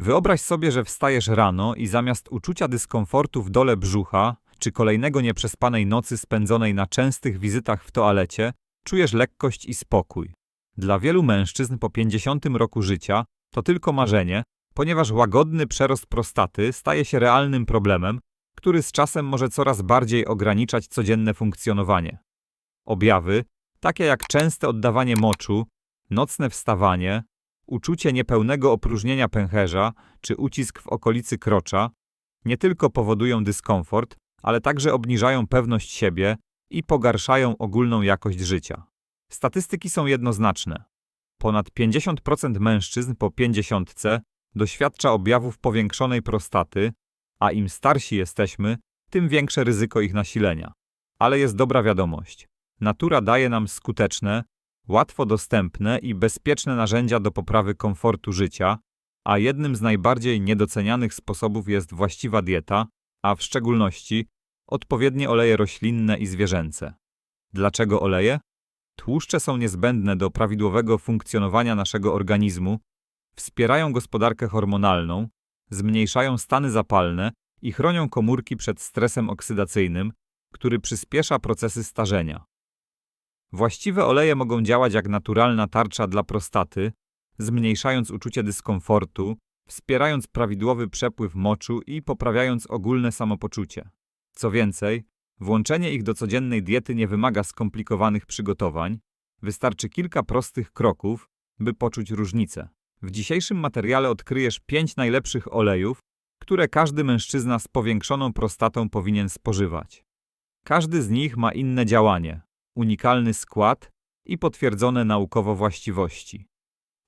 Wyobraź sobie, że wstajesz rano i zamiast uczucia dyskomfortu w dole brzucha, czy kolejnego nieprzespanej nocy spędzonej na częstych wizytach w toalecie, czujesz lekkość i spokój. Dla wielu mężczyzn po 50 roku życia to tylko marzenie, ponieważ łagodny przerost prostaty staje się realnym problemem, który z czasem może coraz bardziej ograniczać codzienne funkcjonowanie. Objawy, takie jak częste oddawanie moczu, nocne wstawanie, uczucie niepełnego opróżnienia pęcherza czy ucisk w okolicy krocza, nie tylko powodują dyskomfort, ale także obniżają pewność siebie i pogarszają ogólną jakość życia. Statystyki są jednoznaczne. Ponad 50% mężczyzn po 50 doświadcza objawów powiększonej prostaty, a im starsi jesteśmy, tym większe ryzyko ich nasilenia. Ale jest dobra wiadomość. Natura daje nam skuteczne, łatwo dostępne i bezpieczne narzędzia do poprawy komfortu życia, a jednym z najbardziej niedocenianych sposobów jest właściwa dieta, a w szczególności odpowiednie oleje roślinne i zwierzęce. Dlaczego oleje? Tłuszcze są niezbędne do prawidłowego funkcjonowania naszego organizmu, wspierają gospodarkę hormonalną, zmniejszają stany zapalne i chronią komórki przed stresem oksydacyjnym, który przyspiesza procesy starzenia. Właściwe oleje mogą działać jak naturalna tarcza dla prostaty, zmniejszając uczucie dyskomfortu, wspierając prawidłowy przepływ moczu i poprawiając ogólne samopoczucie. Co więcej, włączenie ich do codziennej diety nie wymaga skomplikowanych przygotowań, wystarczy kilka prostych kroków, by poczuć różnicę. W dzisiejszym materiale odkryjesz pięć najlepszych olejów, które każdy mężczyzna z powiększoną prostatą powinien spożywać. Każdy z nich ma inne działanie, unikalny skład i potwierdzone naukowo właściwości.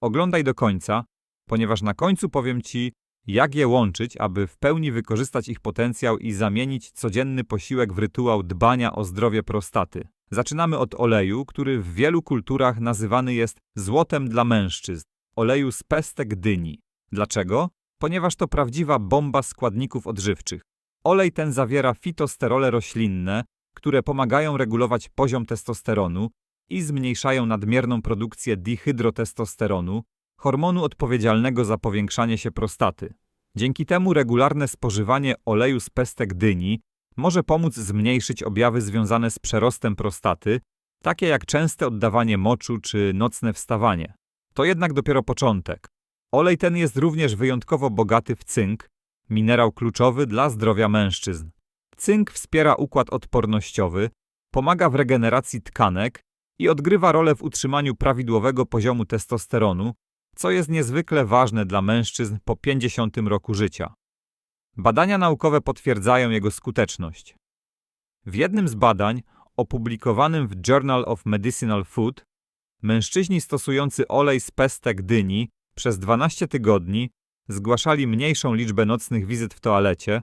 Oglądaj do końca, ponieważ na końcu powiem Ci, jak je łączyć, aby w pełni wykorzystać ich potencjał i zamienić codzienny posiłek w rytuał dbania o zdrowie prostaty. Zaczynamy od oleju, który w wielu kulturach nazywany jest złotem dla mężczyzn, oleju z pestek dyni. Dlaczego? Ponieważ to prawdziwa bomba składników odżywczych. Olej ten zawiera fitosterole roślinne, które pomagają regulować poziom testosteronu i zmniejszają nadmierną produkcję dihydrotestosteronu, hormonu odpowiedzialnego za powiększanie się prostaty. Dzięki temu regularne spożywanie oleju z pestek dyni może pomóc zmniejszyć objawy związane z przerostem prostaty, takie jak częste oddawanie moczu czy nocne wstawanie. To jednak dopiero początek. Olej ten jest również wyjątkowo bogaty w cynk, minerał kluczowy dla zdrowia mężczyzn. Cynk wspiera układ odpornościowy, pomaga w regeneracji tkanek i odgrywa rolę w utrzymaniu prawidłowego poziomu testosteronu, co jest niezwykle ważne dla mężczyzn po 50 roku życia. Badania naukowe potwierdzają jego skuteczność. W jednym z badań, opublikowanym w Journal of Medicinal Food, mężczyźni stosujący olej z pestek dyni przez 12 tygodni zgłaszali mniejszą liczbę nocnych wizyt w toalecie,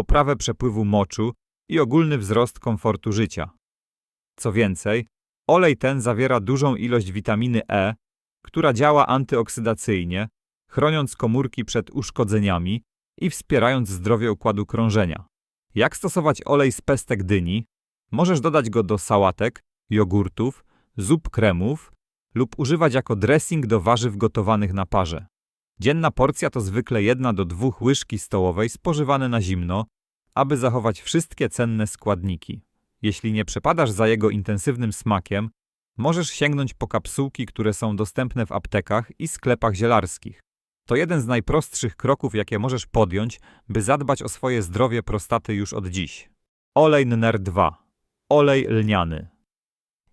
poprawę przepływu moczu i ogólny wzrost komfortu życia. Co więcej, olej ten zawiera dużą ilość witaminy E, która działa antyoksydacyjnie, chroniąc komórki przed uszkodzeniami i wspierając zdrowie układu krążenia. Jak stosować olej z pestek dyni? Możesz dodać go do sałatek, jogurtów, zup kremów lub używać jako dressing do warzyw gotowanych na parze. Dzienna porcja to zwykle jedna do dwóch łyżki stołowej spożywane na zimno, aby zachować wszystkie cenne składniki. Jeśli nie przepadasz za jego intensywnym smakiem, możesz sięgnąć po kapsułki, które są dostępne w aptekach i sklepach zielarskich. To jeden z najprostszych kroków, jakie możesz podjąć, by zadbać o swoje zdrowie prostaty już od dziś. Olej NER2. Olej lniany.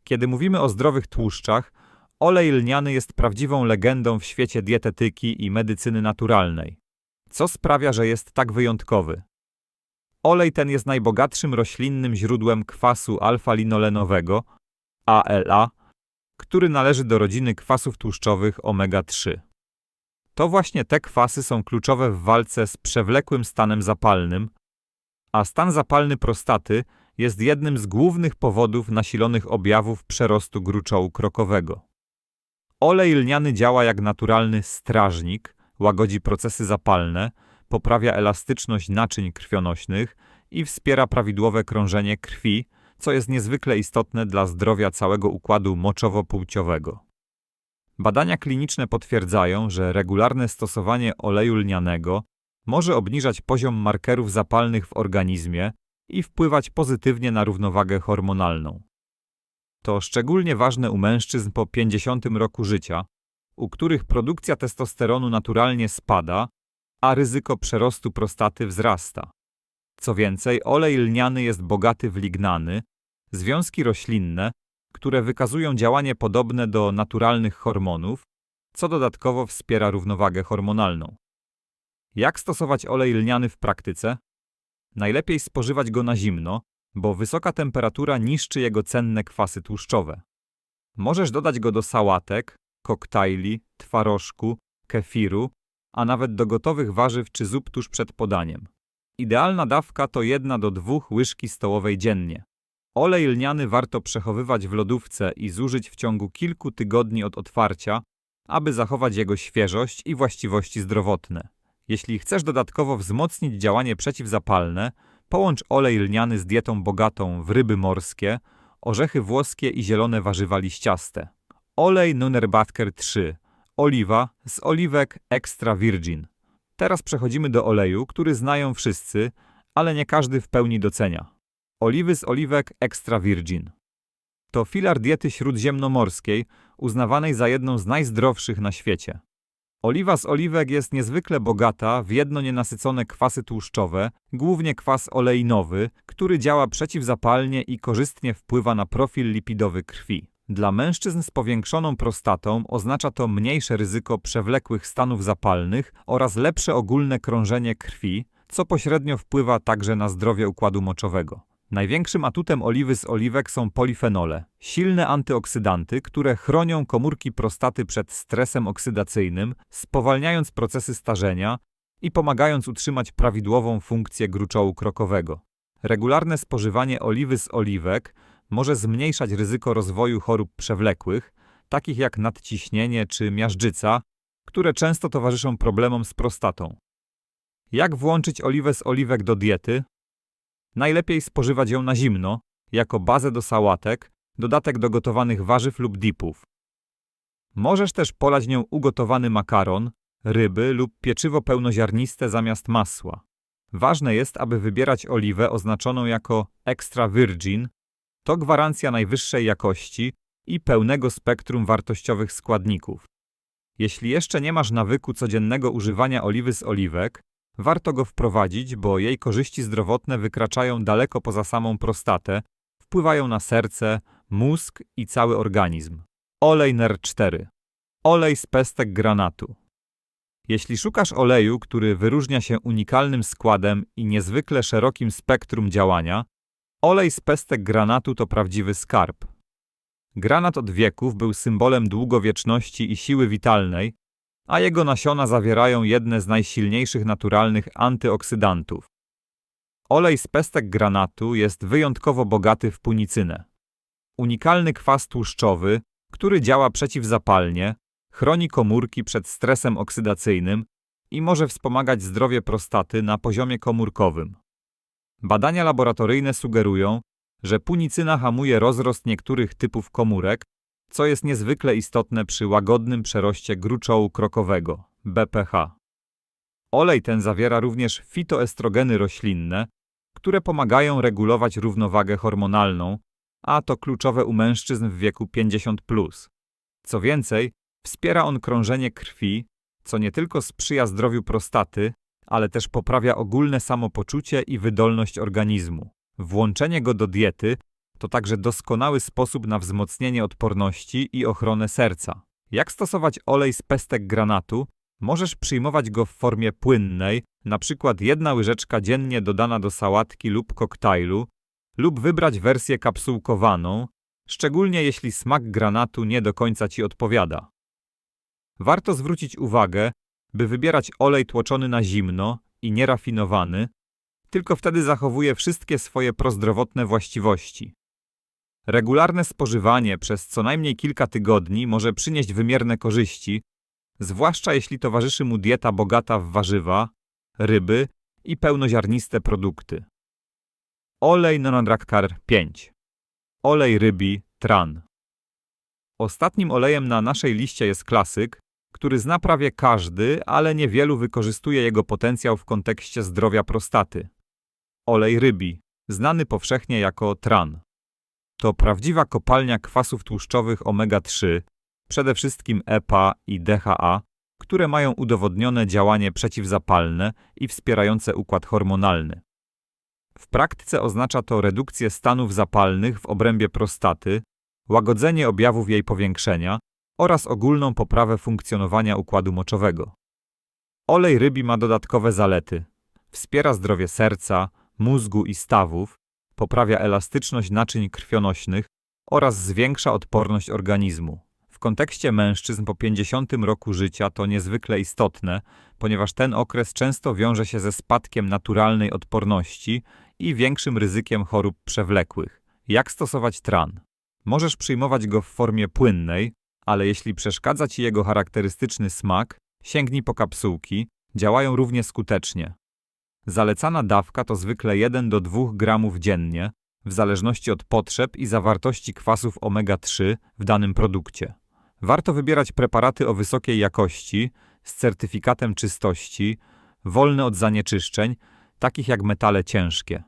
Kiedy mówimy o zdrowych tłuszczach, olej lniany jest prawdziwą legendą w świecie dietetyki i medycyny naturalnej. Co sprawia, że jest tak wyjątkowy? Olej ten jest najbogatszym roślinnym źródłem kwasu alfa-linolenowego, ALA, który należy do rodziny kwasów tłuszczowych omega-3. To właśnie te kwasy są kluczowe w walce z przewlekłym stanem zapalnym, a stan zapalny prostaty jest jednym z głównych powodów nasilonych objawów przerostu gruczołu krokowego. Olej lniany działa jak naturalny strażnik, łagodzi procesy zapalne, poprawia elastyczność naczyń krwionośnych i wspiera prawidłowe krążenie krwi, co jest niezwykle istotne dla zdrowia całego układu moczowo-płciowego. Badania kliniczne potwierdzają, że regularne stosowanie oleju lnianego może obniżać poziom markerów zapalnych w organizmie i wpływać pozytywnie na równowagę hormonalną. To szczególnie ważne u mężczyzn po 50 roku życia, u których produkcja testosteronu naturalnie spada, a ryzyko przerostu prostaty wzrasta. Co więcej, olej lniany jest bogaty w lignany, związki roślinne, które wykazują działanie podobne do naturalnych hormonów, co dodatkowo wspiera równowagę hormonalną. Jak stosować olej lniany w praktyce? Najlepiej spożywać go na zimno, bo wysoka temperatura niszczy jego cenne kwasy tłuszczowe. Możesz dodać go do sałatek, koktajli, twarożku, kefiru, a nawet do gotowych warzyw czy zup tuż przed podaniem. Idealna dawka to jedna do dwóch łyżki stołowej dziennie. Olej lniany warto przechowywać w lodówce i zużyć w ciągu kilku tygodni od otwarcia, aby zachować jego świeżość i właściwości zdrowotne. Jeśli chcesz dodatkowo wzmocnić działanie przeciwzapalne, połącz olej lniany z dietą bogatą w ryby morskie, orzechy włoskie i zielone warzywa liściaste. Olej Nunnerbacker 3. Oliwa z oliwek extra virgin. Teraz przechodzimy do oleju, który znają wszyscy, ale nie każdy w pełni docenia. Oliwy z oliwek extra virgin. To filar diety śródziemnomorskiej, uznawanej za jedną z najzdrowszych na świecie. Oliwa z oliwek jest niezwykle bogata w jedno nienasycone kwasy tłuszczowe, głównie kwas oleinowy, który działa przeciwzapalnie i korzystnie wpływa na profil lipidowy krwi. Dla mężczyzn z powiększoną prostatą oznacza to mniejsze ryzyko przewlekłych stanów zapalnych oraz lepsze ogólne krążenie krwi, co pośrednio wpływa także na zdrowie układu moczowego. Największym atutem oliwy z oliwek są polifenole, silne antyoksydanty, które chronią komórki prostaty przed stresem oksydacyjnym, spowalniając procesy starzenia i pomagając utrzymać prawidłową funkcję gruczołu krokowego. Regularne spożywanie oliwy z oliwek może zmniejszać ryzyko rozwoju chorób przewlekłych, takich jak nadciśnienie czy miażdżyca, które często towarzyszą problemom z prostatą. Jak włączyć oliwę z oliwek do diety? Najlepiej spożywać ją na zimno, jako bazę do sałatek, dodatek do gotowanych warzyw lub dipów. Możesz też polać nią ugotowany makaron, ryby lub pieczywo pełnoziarniste zamiast masła. Ważne jest, aby wybierać oliwę oznaczoną jako extra virgin. To gwarancja najwyższej jakości i pełnego spektrum wartościowych składników. Jeśli jeszcze nie masz nawyku codziennego używania oliwy z oliwek, Warto go wprowadzić, bo jej korzyści zdrowotne wykraczają daleko poza samą prostatę, wpływają na serce, mózg i cały organizm. Olej NER4. Olej z pestek granatu. Jeśli szukasz oleju, który wyróżnia się unikalnym składem i niezwykle szerokim spektrum działania, olej z pestek granatu to prawdziwy skarb. Granat od wieków był symbolem długowieczności i siły witalnej, a jego nasiona zawierają jedne z najsilniejszych naturalnych antyoksydantów. Olej z pestek granatu jest wyjątkowo bogaty w punicynę. Unikalny kwas tłuszczowy, który działa przeciwzapalnie, chroni komórki przed stresem oksydacyjnym i może wspomagać zdrowie prostaty na poziomie komórkowym. Badania laboratoryjne sugerują, że punicyna hamuje rozrost niektórych typów komórek co jest niezwykle istotne przy łagodnym przeroście gruczołu krokowego BPH. Olej ten zawiera również fitoestrogeny roślinne, które pomagają regulować równowagę hormonalną, a to kluczowe u mężczyzn w wieku 50. Co więcej, wspiera on krążenie krwi, co nie tylko sprzyja zdrowiu prostaty, ale też poprawia ogólne samopoczucie i wydolność organizmu. Włączenie go do diety to także doskonały sposób na wzmocnienie odporności i ochronę serca. Jak stosować olej z pestek granatu? Możesz przyjmować go w formie płynnej, przykład jedna łyżeczka dziennie dodana do sałatki lub koktajlu, lub wybrać wersję kapsułkowaną, szczególnie jeśli smak granatu nie do końca Ci odpowiada. Warto zwrócić uwagę, by wybierać olej tłoczony na zimno i nierafinowany, tylko wtedy zachowuje wszystkie swoje prozdrowotne właściwości. Regularne spożywanie przez co najmniej kilka tygodni może przynieść wymierne korzyści, zwłaszcza jeśli towarzyszy mu dieta bogata w warzywa, ryby i pełnoziarniste produkty. Olej Nonodrakkar 5 Olej rybi Tran Ostatnim olejem na naszej liście jest klasyk, który zna prawie każdy, ale niewielu wykorzystuje jego potencjał w kontekście zdrowia prostaty. Olej rybi, znany powszechnie jako tran. To prawdziwa kopalnia kwasów tłuszczowych omega-3, przede wszystkim EPA i DHA, które mają udowodnione działanie przeciwzapalne i wspierające układ hormonalny. W praktyce oznacza to redukcję stanów zapalnych w obrębie prostaty, łagodzenie objawów jej powiększenia oraz ogólną poprawę funkcjonowania układu moczowego. Olej rybi ma dodatkowe zalety. Wspiera zdrowie serca, mózgu i stawów, poprawia elastyczność naczyń krwionośnych oraz zwiększa odporność organizmu. W kontekście mężczyzn po 50 roku życia to niezwykle istotne, ponieważ ten okres często wiąże się ze spadkiem naturalnej odporności i większym ryzykiem chorób przewlekłych. Jak stosować tran? Możesz przyjmować go w formie płynnej, ale jeśli przeszkadza Ci jego charakterystyczny smak, sięgnij po kapsułki, działają równie skutecznie. Zalecana dawka to zwykle 1 do 2 gramów dziennie, w zależności od potrzeb i zawartości kwasów omega-3 w danym produkcie. Warto wybierać preparaty o wysokiej jakości, z certyfikatem czystości, wolne od zanieczyszczeń, takich jak metale ciężkie.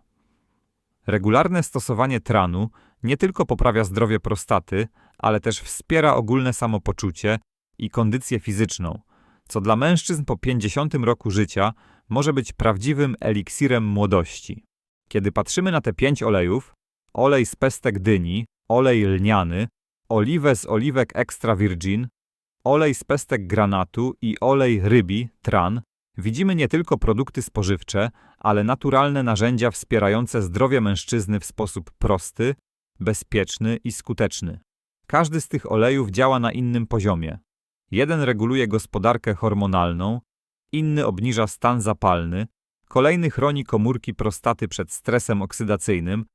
Regularne stosowanie tranu nie tylko poprawia zdrowie prostaty, ale też wspiera ogólne samopoczucie i kondycję fizyczną, co dla mężczyzn po 50 roku życia może być prawdziwym eliksirem młodości. Kiedy patrzymy na te pięć olejów, olej z pestek dyni, olej lniany, oliwę z oliwek extra virgin, olej z pestek granatu i olej rybi, tran, widzimy nie tylko produkty spożywcze, ale naturalne narzędzia wspierające zdrowie mężczyzny w sposób prosty, bezpieczny i skuteczny. Każdy z tych olejów działa na innym poziomie. Jeden reguluje gospodarkę hormonalną, inny obniża stan zapalny, kolejny chroni komórki prostaty przed stresem oksydacyjnym,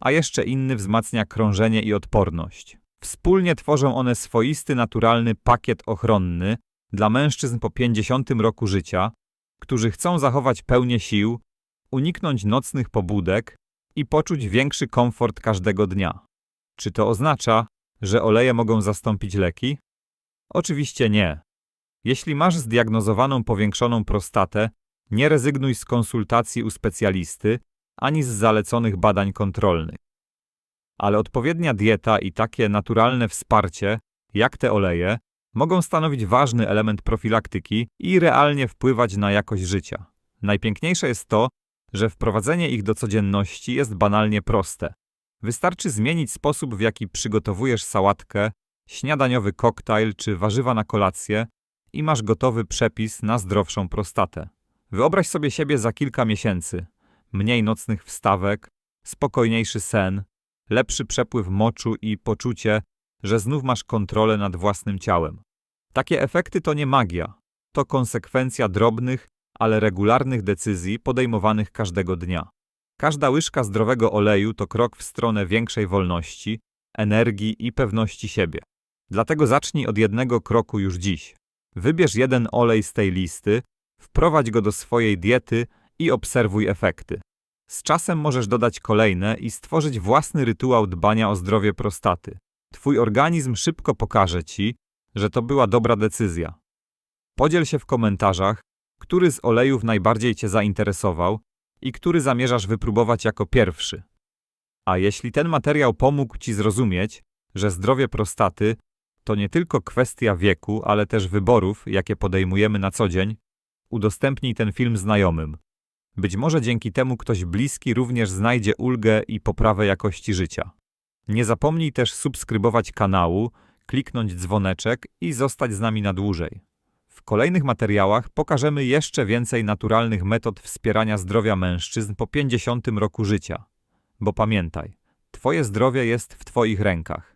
a jeszcze inny wzmacnia krążenie i odporność. Wspólnie tworzą one swoisty naturalny pakiet ochronny dla mężczyzn po 50 roku życia, którzy chcą zachować pełnię sił, uniknąć nocnych pobudek i poczuć większy komfort każdego dnia. Czy to oznacza, że oleje mogą zastąpić leki? Oczywiście nie. Jeśli masz zdiagnozowaną powiększoną prostatę, nie rezygnuj z konsultacji u specjalisty ani z zaleconych badań kontrolnych. Ale odpowiednia dieta i takie naturalne wsparcie, jak te oleje, mogą stanowić ważny element profilaktyki i realnie wpływać na jakość życia. Najpiękniejsze jest to, że wprowadzenie ich do codzienności jest banalnie proste. Wystarczy zmienić sposób, w jaki przygotowujesz sałatkę, śniadaniowy koktajl czy warzywa na kolację i masz gotowy przepis na zdrowszą prostatę. Wyobraź sobie siebie za kilka miesięcy. Mniej nocnych wstawek, spokojniejszy sen, lepszy przepływ moczu i poczucie, że znów masz kontrolę nad własnym ciałem. Takie efekty to nie magia, to konsekwencja drobnych, ale regularnych decyzji podejmowanych każdego dnia. Każda łyżka zdrowego oleju to krok w stronę większej wolności, energii i pewności siebie. Dlatego zacznij od jednego kroku już dziś. Wybierz jeden olej z tej listy, wprowadź go do swojej diety i obserwuj efekty. Z czasem możesz dodać kolejne i stworzyć własny rytuał dbania o zdrowie prostaty. Twój organizm szybko pokaże ci, że to była dobra decyzja. Podziel się w komentarzach, który z olejów najbardziej Cię zainteresował i który zamierzasz wypróbować jako pierwszy. A jeśli ten materiał pomógł Ci zrozumieć, że zdrowie prostaty to nie tylko kwestia wieku, ale też wyborów, jakie podejmujemy na co dzień, udostępnij ten film znajomym. Być może dzięki temu ktoś bliski również znajdzie ulgę i poprawę jakości życia. Nie zapomnij też subskrybować kanału, kliknąć dzwoneczek i zostać z nami na dłużej. W kolejnych materiałach pokażemy jeszcze więcej naturalnych metod wspierania zdrowia mężczyzn po 50 roku życia. Bo pamiętaj, Twoje zdrowie jest w Twoich rękach.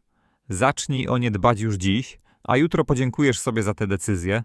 Zacznij o nie dbać już dziś, a jutro podziękujesz sobie za tę decyzję,